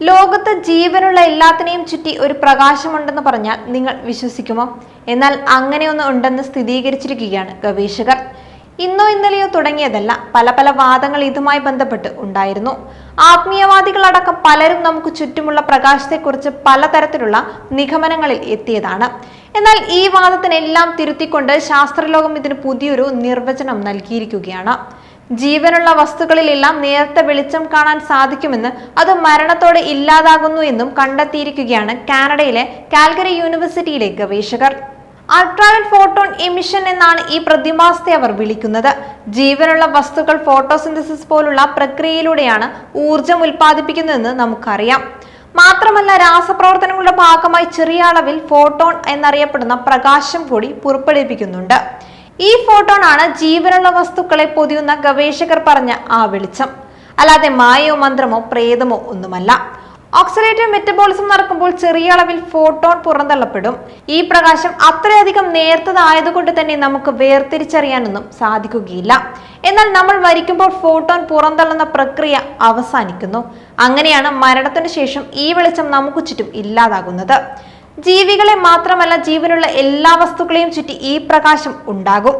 ലോകത്ത് ജീവനുള്ള എല്ലാത്തിനെയും ചുറ്റി ഒരു പ്രകാശമുണ്ടെന്ന് പറഞ്ഞാൽ നിങ്ങൾ വിശ്വസിക്കുമോ? എന്നാൽ അങ്ങനെയൊന്ന് ഉണ്ടെന്ന് സ്ഥിരീകരിച്ചിരിക്കുകയാണ് ഗവേഷകർ. ഇന്നോ ഇന്നലെയോ തുടങ്ങിയതല്ല പല പല വാദങ്ങൾ ഇതുമായി ബന്ധപ്പെട്ട് ഉണ്ടായിരുന്നു. ആത്മീയവാദികളടക്കം പലരും നമുക്ക് ചുറ്റുമുള്ള പ്രകാശത്തെക്കുറിച്ച് പലതരത്തിലുള്ള നിഗമനങ്ങളിൽ എത്തിയതാണ്. എന്നാൽ ഈ വാദത്തിനെല്ലാം തിരുത്തിക്കൊണ്ട് ശാസ്ത്രലോകം ഇതിന് പുതിയൊരു നിർവചനം നൽകിയിരിക്കുകയാണ്. ജീവനുള്ള വസ്തുക്കളിലെല്ലാം നേർത്ത വെളിച്ചം കാണാൻ സാധിക്കുമെന്ന് അത് മരണത്തോടെ ഇല്ലാതാകുന്നു എന്നും കണ്ടെത്തിയിരിക്കുകയാണ് കാനഡയിലെ കാൽഗറി യൂണിവേഴ്സിറ്റിയിലെ ഗവേഷകർ. അൾട്രാവൽ ഫോട്ടോൺ എമിഷൻ എന്നാണ് ഈ പ്രതിഭാസത്തെ അവർ വിളിക്കുന്നത്. ജീവനുള്ള വസ്തുക്കൾ ഫോട്ടോസിന്തസിസ് പോലുള്ള പ്രക്രിയയിലൂടെയാണ് ഊർജം ഉൽപ്പാദിപ്പിക്കുന്നതെന്ന് നമുക്കറിയാം. മാത്രമല്ല രാസപ്രവർത്തനങ്ങളുടെ ഭാഗമായി ചെറിയ അളവിൽ ഫോട്ടോൺ എന്നറിയപ്പെടുന്ന പ്രകാശം കൂടി പുറപ്പെടുവിപ്പിക്കുന്നുണ്ട് ഈ ഫോട്ടോൺ ആണ് ജീവനുള്ള വസ്തുക്കളെ പൊതിയുന്ന ഗവേഷകർ പറഞ്ഞ ആ വെളിച്ചം. അല്ലാതെ മായയോ മന്ത്രമോ പ്രേതമോ ഒന്നുമല്ല. ഓക്സിഡേറ്റീവ് മെറ്റബോളിസം നടക്കുമ്പോൾ ചെറിയ അളവിൽ ഫോട്ടോൺ പുറന്തള്ളപ്പെടും. ഈ പ്രകാശം അത്രയധികം നേർത്തതായതുകൊണ്ട് തന്നെ നമുക്ക് വേർതിരിച്ചറിയാനൊന്നും സാധിക്കുകയില്ല. എന്നാൽ നമ്മൾ മരിക്കുമ്പോൾ ഫോട്ടോൺ പുറന്തള്ളുന്ന പ്രക്രിയ അവസാനിക്കുന്നു. അങ്ങനെയാണ് മരണത്തിന് ശേഷം ഈ വെളിച്ചം നമുക്ക് ചുറ്റും ഇല്ലാതാകുന്നത്. ജീവികളെ മാത്രമല്ല ജീവനുള്ള എല്ലാ വസ്തുക്കളെയും ചുറ്റി ഈ പ്രകാശം ഉണ്ടാകും.